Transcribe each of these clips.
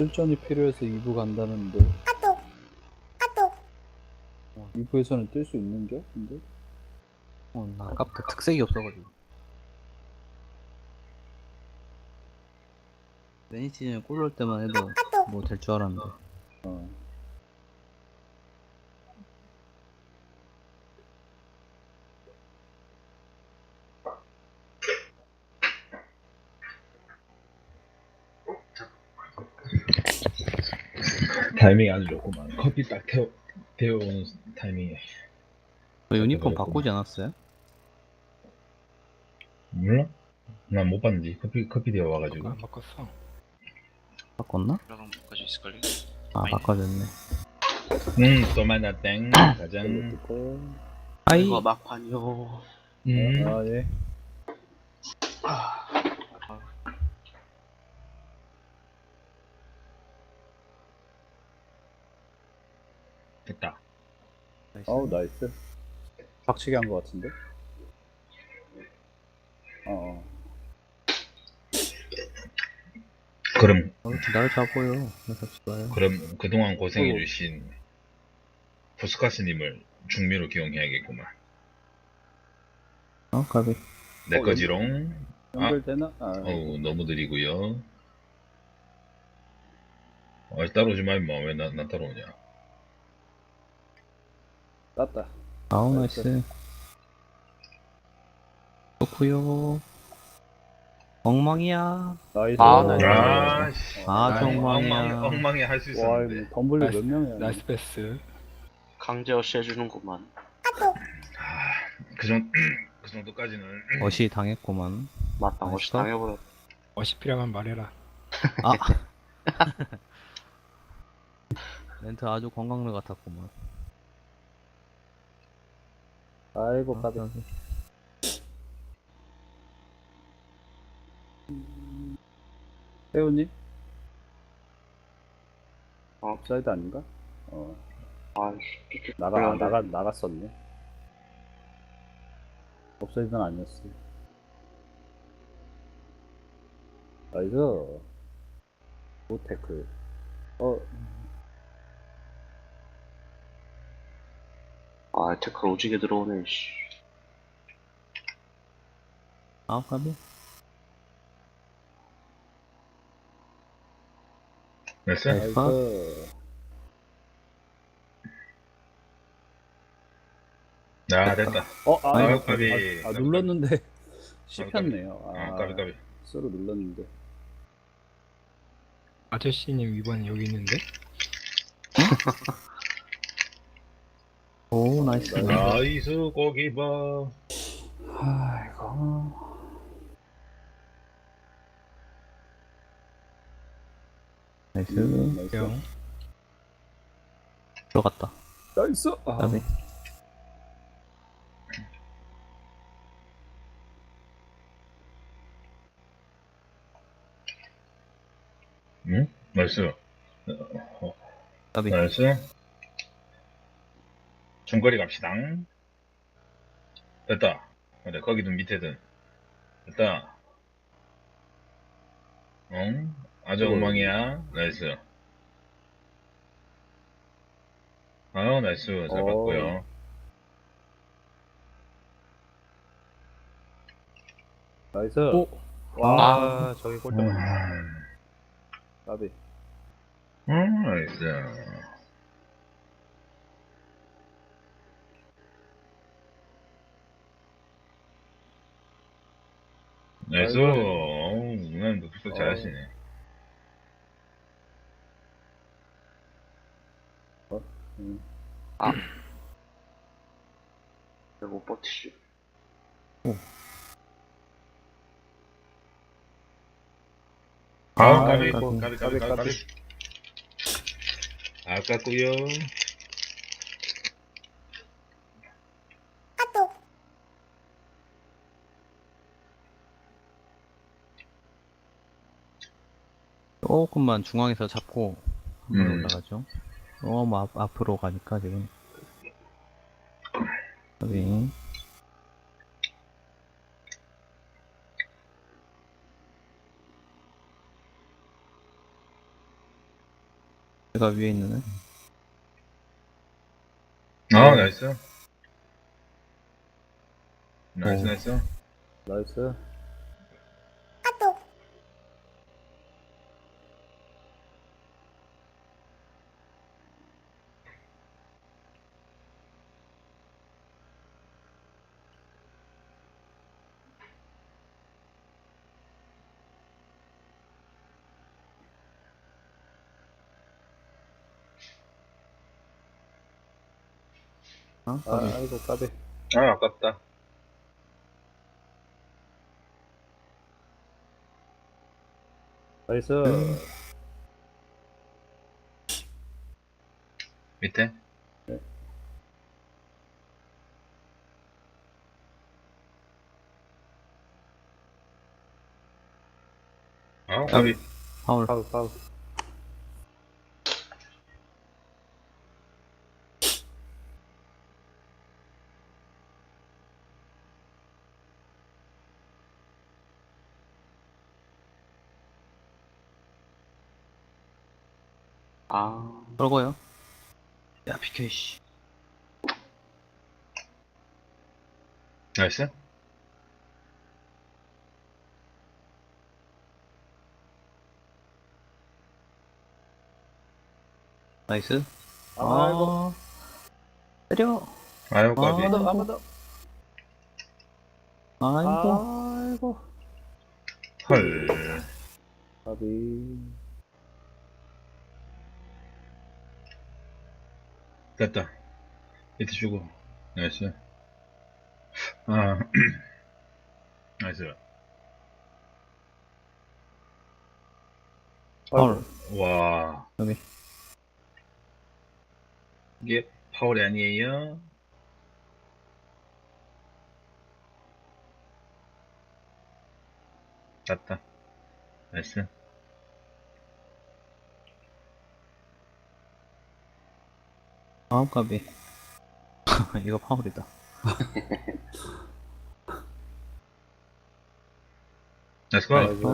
출전이 필요해서 2부 간다는데 어, 2부에서는 뛸 수 있는 게? 근데? 어, 나 아까부터 특색이 없어가지고. 매니 시즌에 골 넣을 때만 해도 뭐 될 줄 알았는데. 어. 타이밍이 아주 좋구만. 커피 딱 태워, 데워오는 타이밍에. 너 유니폼. 바꾸지 않았어요? 몰라? 난 못 봤는지. 커피, 커피 데워와가지고. 안 바꿨어. 바꿨나? 그럼 바꿔줄 있을걸요? 아. 바꿔줬네. 응, 또 만났땡. 걸렸고. 아이, 이거 막판이요. 음, 아, 예. 됐다. 나이스. 아우, 나이스. 박치기 한 것 같은데? 어, 어. 그럼, 어, 나를 잡아요. 그래서 좋아요. 그럼 그동안 고생해 주신 포스카스님을 중미로 기용해야겠구만. 어, 가비. 내 어, 거지롱. 연결되나? 아, 어우, 너무 느리고요 아, 따라오지 마, 임마. 왜 나, 나 따라오냐. 땄다. 아우, 나이스. 나이스. 좋구요. 엉망이야. 나이스. 아, 나이스. 아, 씨. 아, 나이스. 정말이야. 엉망이, 엉망이 할 수 와, 있었는데. 이거 덤블리 몇 나이스. 명이야? 나이스 패스. 강제 어시 해주는구만. 아, 그 정도, 그 정도까지는. 어시 당했구만. 맞다, 어시 맛있어? 당해버렸. 어시 필요하면 말해라. 아. 멘트 아주 건강를 같았구만. 아이고, 아, 까비. 세훈님? 어. 업사이드 아닌가? 어, 아이씨, 나가, 나가, 나갔었네. 업사이드는 아니었어. 나이스. 오테크. 어, 아, 태클 오지게 들어오네, 씨. 아, 까비. 됐어? 나이스. 나이스. 아, 됐다. 어, 아, 아이고, 아, 까비. 아, 아, 까비, 눌렀는데 씹혔네요. 아, 아, 까비, 까비. 서로 눌렀는데. 아저씨님 이번에 여기 있는데? 오, 나이스. 나이스. 고기바. 아이고. 나이스. 나이스. 영. 들어갔다. 나이스. 아, 까비. 응? 나이스. 어, 까비. 나이스. 중거리 갑시다. 됐다. 그래, 거기든 밑에든. 됐다. 응? 아주 어. 엉망이야. 나이스. 아유, 나이스. 잘 어. 봤고요. 나이스. 오! 와, 저기 음, 골대. 까비. 음, 나이스. 어우, 누나는 득석 잘하시네. 음. 내가 못 버티지. 아, 아, 까비, 까비, 까비, 까비, 까비, 까비. 아깝구요. 조금만 중앙에서 잡고 한번 음. 올라가죠. 너무 앞, 앞으로 가니까 지금. 까비. 내가 위에 있는 애. 아 나이스 나이스 오. 나이스 나이스. 어? 아, 거기. 아이고, 까비. 아 아깝다 나이스. 밑에 아 까비 파울. 파울, 파울. 아, 떨고요. 야, 비켜, 씨. 나이스 나이스. 아이고. 아, 때려. 아유 아. 까비 한번 더, 한번 더. 아이고. 아이고. 헐 까비. 됐다. 밑에 주고. 나이스. 아 나이스. 파울. 와. 여기. 이게 파울이 아니에요. 됐다. 나이스 아, 까비. 이거 파울이다. 나이스 고 나이스.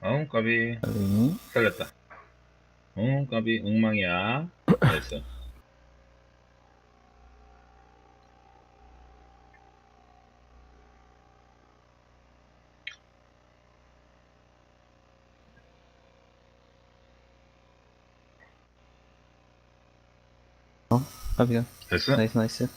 어 까비 까비. 살렸다 어 까비 엉망이야. 됐어? 나이스, 나이스.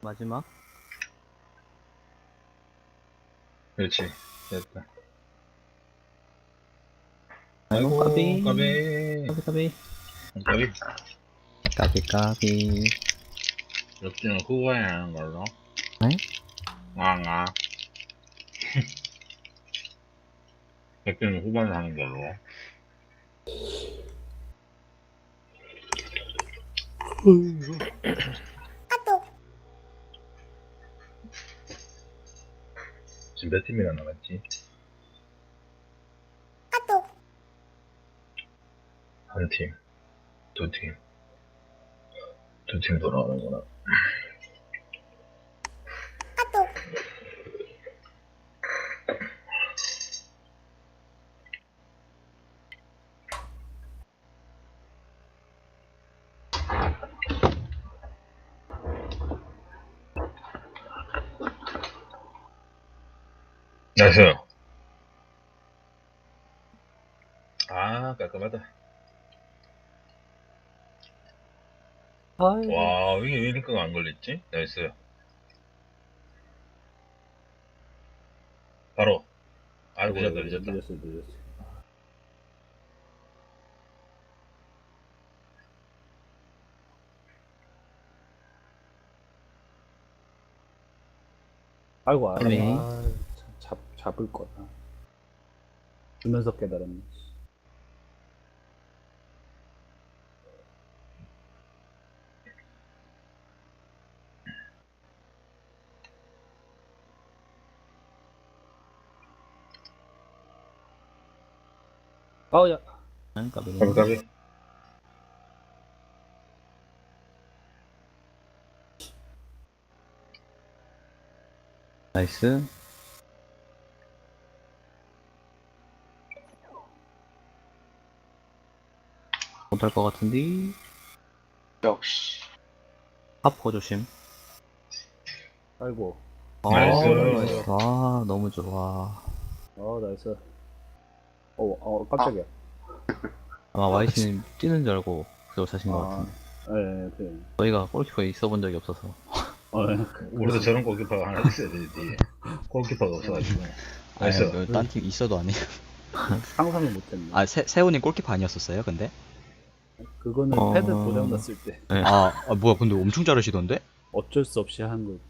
마지막. 그렇지 됐다 아이고, 까비. 까비 까비, 까비. 까비 까비, 까비. 역전은 후반에 하는 걸로. 네? 왕아. 역전은 후반에 하는 걸로. 지금 몇 팀이나 남았지? 한 팀, 두 팀, 두팀 돌아가는구나. 나이스. 아, 깔끔하다. 와, 이게 왜 링크가 안 걸렸지? 나이스. 바로. 아이고, 늦었다, 늦었다. 늦었어, 늦었어. 아이고. 네. 아, 참, 잡, 잡을 거다. 주면서 깨달았네. 그러니까 까비 너무 까비 나이스. 못할 것 같은데. 역시. 하퍼 조심. 아이고 아, 나이스. 나이스. 아, 너무 좋아. 어 나이스 어, 어 깜짝이야 아마 YC님 뛰는 줄 알고 그걸 사신 것 같은데. 예, 그, 저희가 골키퍼에 있어 본 적이 없어서. 어, 예. 우리도 저런 골키퍼가 하나 있어야 되지 골키퍼가 없어가지고 나이스 아니, 그 딴팀 있어도 아니에요. 상상을 못했네. 아, 세, 세훈이 골키퍼 아니었었어요, 근데? 그거는 어. 패드 고장 났을 때 아, 아, 뭐야, 근데 엄청 잘하시던데? 어쩔 수 없이 한 거지.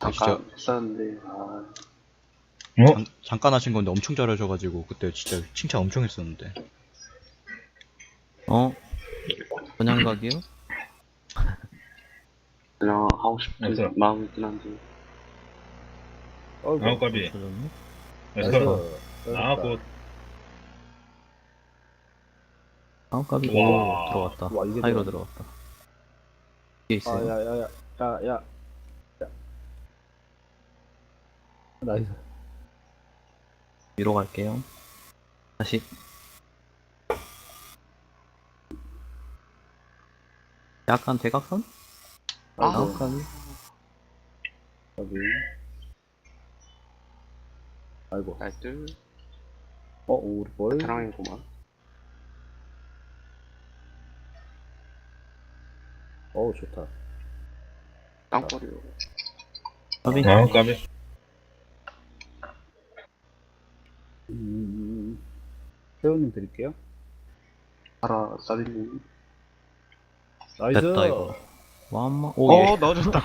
아, 잠깐 했었는데, 아, 어? 잠, 잠깐 하신 건데 엄청 잘하셔가지고, 그때 진짜 칭찬 엄청 했었는데. 어? 그냥 가기요? 그냥 하고 싶은 맞아. 마음이긴 한데. 어이구. 아 까비 그러네. 나이스 나이스. 아굿 아까비 와. 들어갔다. 와, 이게 들어갔네. 들어갔다. 이게 있어요. 아, 야, 야, 야, 야, 야. 야. 나이스. 위로 갈게요. 다시. 약간 대각선? 아. 아까비. 여기. 아이고. 나이스. 어, 우리 뭘? 베테랑이구만. 어우, 좋다. 땅거리로. 까비. 아 까비 음, 세훈님 드릴게요. 알아, 사비님. 나이스. 됐다, 이거. 와마. 오, 어, 예. 넣어줬다.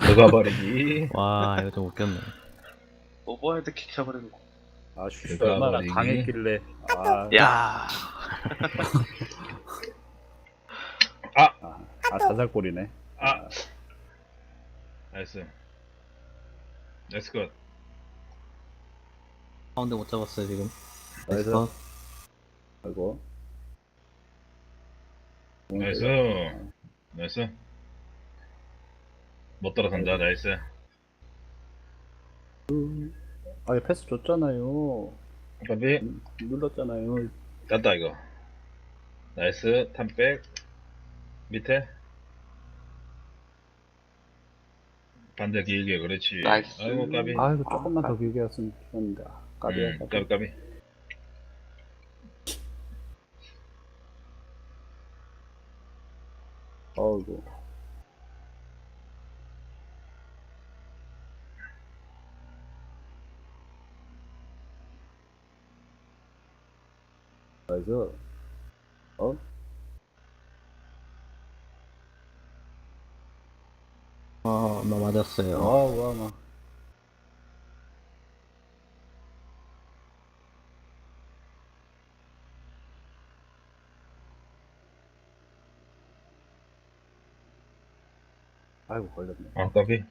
들어가 버리기 와, 이거 좀 웃겼네. 오버헤드 킥 해버리는 거. 아, 슈, 그러니까 얼마나 강했길래. 아, 야 아, 아 자살골이네. 아 나이스 나이스 굿 가운데 못 잡았어요, 지금. 나이스. 컷. 아이고. 나이스. 나이스. 못 따라간다 나이스. 아, 패스 줬잖아요. 까비 눌렀잖아요. 땄다 이거. 나이스. 탐백. 밑에. 반대 길게 그렇지. 나이스. 아이고 까비. 아, 이거 조금만 아, 더 길게 했으면 좋겠는데. 아, 까비야, 음, 까비. 까비 까비 어이구. 나이스. 어? 아, 나맞 아. 아이고, 걸렸네. 아 까비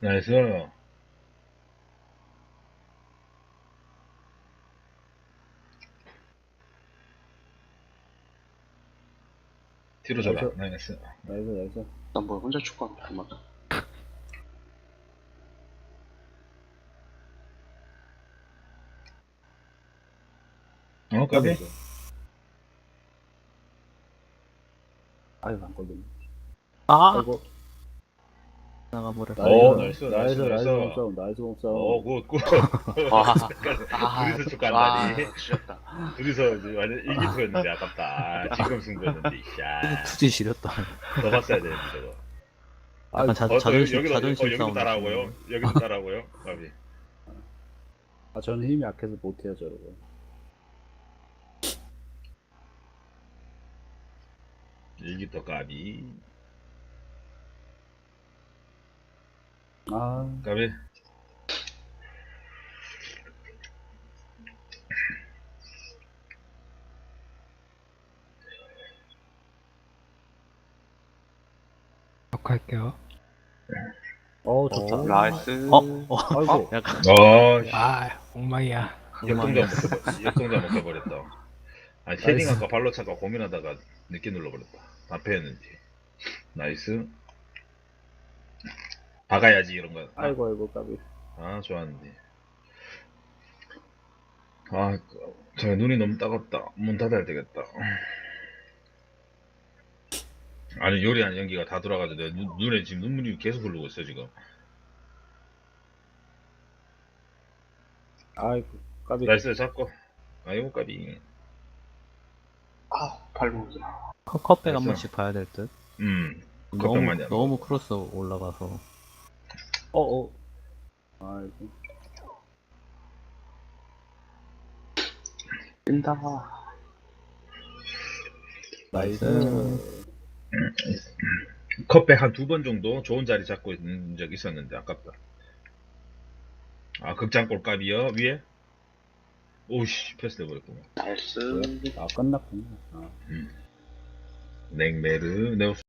나이스 뒤로 줘라 나이스. 나이스 나이스, 나이스. 난 뭐 혼자 축구하면 잘 맞아. 어 까비 아이고, 안 걸렸네. 아! 아이고. 나가버렸어. 오, 나이스, 나이스, 나이스, 나이스, 나이스. 몸싸움, 나이스 몸싸움. 어 굿 굿 와, 둘이서 축구한다니 와, 지렸다. 둘이서 이제 완전 일기투였는데 아깝다 아, 지금 승부였는데 샤 투지 지렸다. 더 봤어야 되는데 저거 약간 자, 어, 저 자존심, 여기도, 자존심 어, 여기도 싸움. 따라하고요 여기도 따라하고요 까비 아, 저는 힘이 약해서 못해요, 저러고. 일기투 까비 아, 까비 녹화할게요. 어, 좋다. 나이스. 어? 어? 아이고. 약간, 어 아, 엉망이야. 역동자 못 역동자 못 해버렸다. 아니 헤딩 아까 발로 차가 고민하다가 늦게 눌러버렸다. 앞에였는지. 나이스. 박아야지 이런 거. 아이고 아이고 까비. 아 좋았는데. 아, 제가 눈이 너무 따갑다. 문 닫아야 되겠다. 아니 요리한 연기가 다 돌아가지고 내 눈, 눈에 지금 눈물이 계속 흐르고 있어 지금. 아이고 까비. 나이스 잡고. 아이고 까비. 아, 발목이. 컵- 컵백 한 됐어. 번씩 봐야 될 듯. 음. 너무 안 너무 크로스 올라가서 어 어. 아이고. 뛴다. 나이스. 컵백 한 두 번 정도 좋은 자리 잡고 있는 적 있었는데 아깝다. 아 극장 골 값이요 위에? 오씨 패스 돼 버렸구만. 나이스. 아 끝났구나. 아. 냉메르 네오스